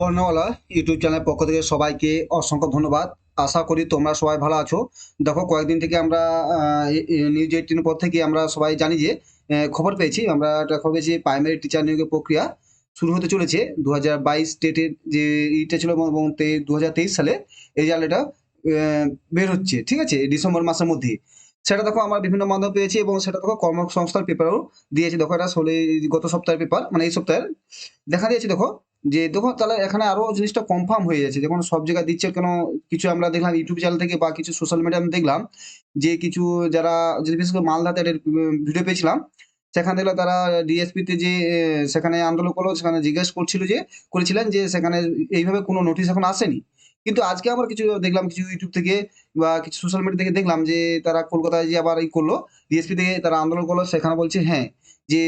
বর্ণওয়ালা YouTube চ্যানেলের পক্ষ থেকে সবাইকে অসংখ্য ধন্যবাদ। আশা করি তোমরা সবাই ভালো আছো। দেখো, কয়েকদিন থেকে আমরা নিউজ এইটিনের পর থেকে আমরা সবাই জানি যে খবর পেয়েছি। আমরা খবর পেয়েছি প্রাইমারি টিচার নিয়োগের প্রক্রিয়া শুরু হতে চলেছে দু হাজার বাইশ স্টেটের যে ইটা ছিল এবং- দু হাজার তেইশ সালে রেজাল্ট এটা বের হচ্ছে, ঠিক আছে? ডিসেম্বর মাসের মধ্যে। সেটা দেখো, আমরা বিভিন্ন মাধ্যম পেয়েছি এবং সেটা দেখো, কর্মসংস্থান পেপারও দিয়েছে। দেখো, এটা ষোলো গত সপ্তাহের পেপার মানে এই সপ্তাহের, দেখা দিয়েছে, দেখো। যে দেখো তাহলে এখানে আরও জিনিসটা কনফার্ম হয়ে যাচ্ছে। যখন সব জায়গায় দিচ্ছে কেন? কিছু আমরা দেখলাম ইউটিউব চ্যানেল থেকে বা কিছু সোশ্যাল মিডিয়া দেখলাম যে কিছু যারা বিশেষ করে মালদাতে ভিডিও পেয়েছিলাম, সেখানে দেখল তারা ডিএসপি তে যে সেখানে আন্দোলন করল, সেখানে জিজ্ঞেস করছিল যে, করেছিলেন যে সেখানে এইভাবে কোনো নোটিশ এখন আসেনি। কিন্তু আজকে আমরা কিছু দেখলাম, কিছু ইউটিউব থেকে বা কিছু সোশ্যাল মিডিয়া থেকে দেখলাম যে, তারা কলকাতায় যে আবার এই করল ডিএসপি থেকে তারা আন্দোলন করল, সেখানে বলছে হ্যাঁ যে,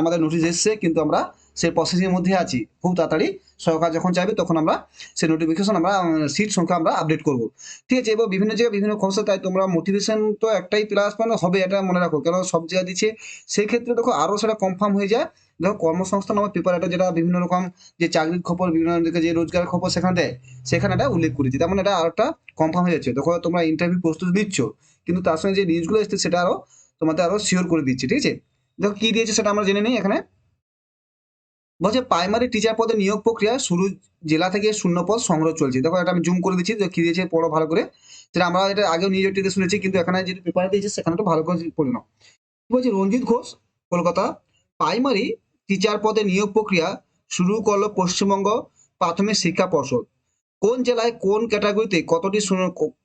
আমাদের নোটিশ এসছে, কিন্তু আমরা সেই প্রসেসিং এর মধ্যে আছি। খুব তাড়াতাড়ি সরকার যখন চাইবে তখন আমরা সেই নোটিফিকেশন আমরা সিট সংখ্যা আমরা আপডেট করব। ঠিক আছে, এবার বিভিন্ন জায়গায় বিভিন্ন খবর তাই তোমরা মোটিভেশন তো একটাই প্লাস পয়েন্ট হবে এটা মনে রাখো। কেন সব জায়গায় দিচ্ছে, সেই ক্ষেত্রে দেখো আরও সেটা কনফার্ম হয়ে যায়। দেখো কর্মসংস্থান আমার পেপার একটা যেটা বিভিন্ন রকম যে চাকরির খবর, বিভিন্ন যে রোজগারের খবর সেখানে দেয়, সেখানে এটা উল্লেখ করেছি। তেমন এটা আরেকটা কনফার্ম হয়ে যাচ্ছে। দেখো তোমরা ইন্টারভিউ প্রস্তুতি নিচ্ছ, কিন্তু তার সঙ্গে যে নিউজগুলো এসছে সেটা আরও তোমাদের আরও শিওর করে দিচ্ছে, ঠিক আছে? দেখো কী দিয়েছে সেটা আমরা জেনে নিই এখানে। বলছে প্রাইমারি টিচার পদে নিয়োগ প্রক্রিয়া শুরু জেলা থেকে শূন্য পদ সংগ্রহ চলছে। দেখো এটা আমি জুম করে দিচ্ছি কি দিয়েছে পড়ো ভালো করে। সেটা আমরা এটা আগেও নিউজ এইটিতে শুনেছি, কিন্তু এখানে যে পেপার দিয়েছে সেখানে তো ভালো করে পড়ে নাও। বলছে রঞ্জিত ঘোষ, কলকাতা? প্রাইমারি টিচার পদে নিয়োগ প্রক্রিয়া শুরু করল পশ্চিমবঙ্গ প্রাথমিক শিক্ষা পর্ষদ। কোন জেলায় কোন ক্যাটাগরিতে কতটি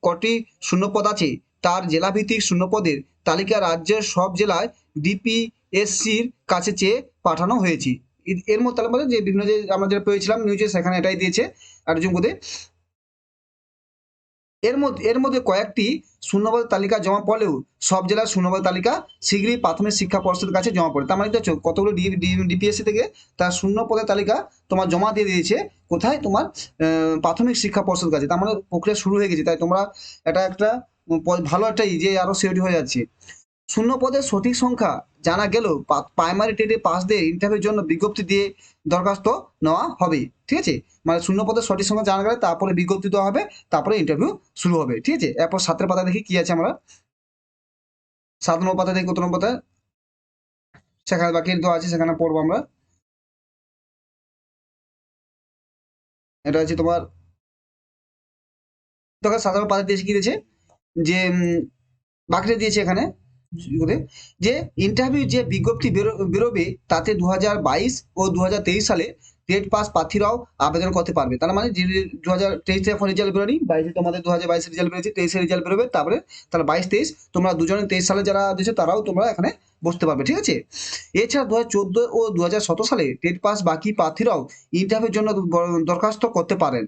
কটি শূন্যপদ আছে? তার জেলাভিত্তিক শূন্যপদের তালিকা রাজ্যের সব জেলায় ডিপিএসসির কাছে চেয়ে পাঠানো হয়েছে। এর- মধ্যে মধ্যে যে বিভিন্ন যে আমরা যেটা পেয়েছিলাম নিউজে সেখানে এটাই দিয়েছে আর জুম করে এর মধ্যে এর মধ্যে কয়েকটি শূন্যপদ তালিকা জমা পড়লেও সব জেলার শূন্যপদ তালিকা শীঘ্রই প্রাথমিক শিক্ষা পর্ষদের কাছে জমা পড়ে। তার মানে দেখছ কতগুলো ডি ডিপিএসসি থেকে তার শূন্য পদের তালিকা তোমার জমা দিয়ে দিয়েছে, কোথায়? তোমার প্রাথমিক শিক্ষা পর্ষদ কাছে। তার মানে প্রক্রিয়া শুরু হয়ে গেছে। তাই তোমরা এটা একটা ভালো একটা যে আরও সিওরি হয়ে যাচ্ছে। শূন্য পদের সঠিক সংখ্যা জানা গেলেও প্রাইমারি টেটে দিয়ে ইন্টারভিউর জন্য বিজ্ঞপ্তি দিয়ে দরখাস্ত নেওয়া হবে, ঠিক আছে? মানে শূন্য পদের সঠিক সংখ্যা জানা গেলে তারপরে বিজ্ঞপ্তি দেওয়া হবে, তারপরে ইন্টারভিউ শুরু হবে, ঠিক আছে? এরপর সাতের পাতা দেখি কি আছে আমরা। সাত নম্বর পাতা দেখি কত নম্বর পাতা সেখানে বাকি তো আছে, সেখানে পড়ব আমরা। এটা হচ্ছে তোমার সাত নম্বর পাতা দিয়েছে কি দিয়েছে? যে বাকিটা দিয়েছে এখানে। যে ইন্টারভিউ যে বিজ্ঞপ্তি বেরো- বেরোবে তাতে দু হাজার বাইশ ও দুহাজার তেইশ সালে টেট পাস প্রার্থীরাও আবেদন করতে পারবে। তার মানে দু হাজার তেইশে এখন রেজাল্ট বেরোনি বাইশে তোমাদের দু হাজার বাইশে রেজাল্ট বেরোচ্ছে তেইশে রেজাল্ট বেরোবে, তারপরে তাহলে বাইশ তেইশ, তোমরা দুজনে তেইশ সালে যারা দিয়েছ তারাও তোমরা এখানে বসতে পারবে, ঠিক আছে? এছাড়া দু হাজার চোদ্দ ও দু হাজার সতেরো সালে টেট পাস বাকি প্রার্থীরাও ইন্টারভিউর জন্য দরখাস্ত করতে পারেন।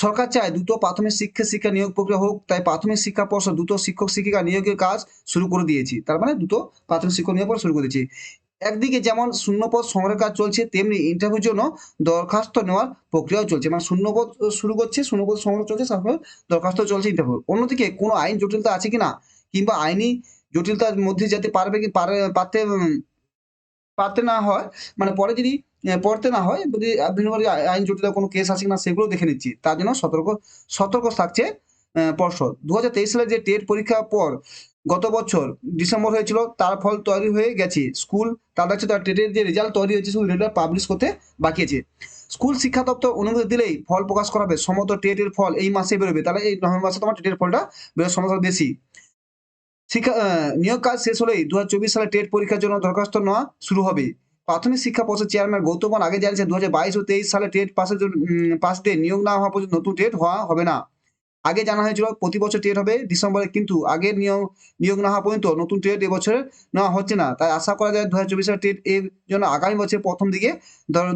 সরকার চায় দ্রুত প্রাথমিক শিক্ষা শিক্ষা নিয়োগ প্রক্রিয়া হোক, তাই প্রাথমিক শিক্ষা পর্ষদ দ্রুত শিক্ষক শিক্ষিকা নিয়োগের কাজ শুরু করে দিয়েছি। তার মানে দ্রুত প্রাথমিক শিক্ষক নিয়োগ শুরু করে দিয়েছি। একদিকে যেমন শূন্যপদ সংগ্রহের কাজ চলছে, তেমনি ইন্টারভিউর জন্য দরখাস্ত নেওয়ার প্রক্রিয়াও চলছে। মানে শূন্যপদ শুরু করছে, শূন্যপদ সংগ্রহ চলছে তারপর দরখাস্ত চলছে ইন্টারভিউ অন্যদিকে কোনো আইন জটিলতা আছে কিনা? কিংবা আইনি জটিলতার মধ্যে যাতে পারবে কি, পারে, পারতে পারতে না হয় মানে পরে যদি পড়তে না হয়, যদি বিভিন্ন আইন জটিলতা কোনো কেস আছে কিনা সেগুলো দেখে নিচ্ছি। তার জন্য সতর্ক সতর্ক থাকছে পর্ষদ। দু হাজার তেইশ সালে যে টেট পরীক্ষার পর গত বছর ডিসেম্বর হয়েছিল, তার ফল তৈরি হয়ে গেছে। স্কুল তাদের হচ্ছে তার টেটের যে রেজাল্ট তৈরি হয়েছে শুধু রেজাল্ট পাবলিশ করতে বাকি আছে। স্কুল শিক্ষা দপ্তর অনুমতি দিলেই ফল প্রকাশ করাবে। সমগ্র টেটের ফল এই মাসে বেরোবে। তাহলে এই নভেম্বর মাসে তোমার টেটের ফলটা বেরোর সম্ভাবনা বেশি। শিক্ষা নিয়োগ কাজ শেষ হলেই দুহাজার চব্বিশ সালে টেট পরীক্ষার জন্য দরখাস্ত নেওয়া শুরু হবে। প্রাথমিক শিক্ষা পর্ষদ চেয়ারম্যান গৌতবমান আগে জানিয়েছেন দু হাজার বাইশ ও তেইশ সালে টেট পাসের জন্য পাশ দিয়ে নিয়োগ না হওয়া পর্যন্ত নতুন টেট হওয়া হবে না। আগে জানা হয়েছিল প্রতি বছর টেট হবে, ডিসেম্বরে কিন্তু আগের নিয়োগ নিয়োগ না হওয়া পর্যন্ত নতুন টেট এবছরে নেওয়া হচ্ছে না। তাই আশা করা যায় দু হাজার টেট এর জন্য আগামী বছর প্রথম দিকে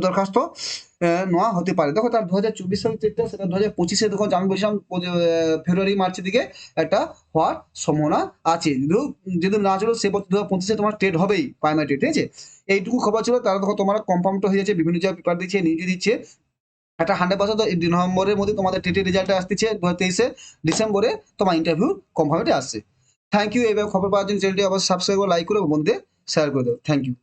দরখাস্ত নেওয়া হতে পারে। দেখো তার দু হাজার চব্বিশ সালের টেটটা সেটা দু হাজার পঁচিশে দেখো আমি বলছিলাম ফেব্রুয়ারি, মার্চের দিকে একটা হওয়ার সম্ভাবনা আছে। যদিও যদি না ছিল, সে বছর দু হাজার পঁচিশে তোমার টেট হবেই প্রাইমারি টেট ঠিক আছে? এইটুকু খবর ছিল। তারা দেখো তোমার কনফার্ম তো হয়ে যাচ্ছে। বিভিন্ন জায়গায় পেপার দিচ্ছে নিউজ দিচ্ছে। একটা হান্ড্রেড পার্সেন্ট নভেম্বরের মধ্যে তোমাদের টেটের রেজাল্ট আসতেছে দু হাজার তেইশে ডিসেম্বরে, তোমার ইন্টারভিউ কমফার্মেটে আসছে। থ্যাংক ইউ এবার খবর পাওয়ার জন্য চ্যানেলটি অবশ্যই সাবস্ক্রাইব করে লাইক করে বন্ধুদের শেয়ার করে দেবো থ্যাংক ইউ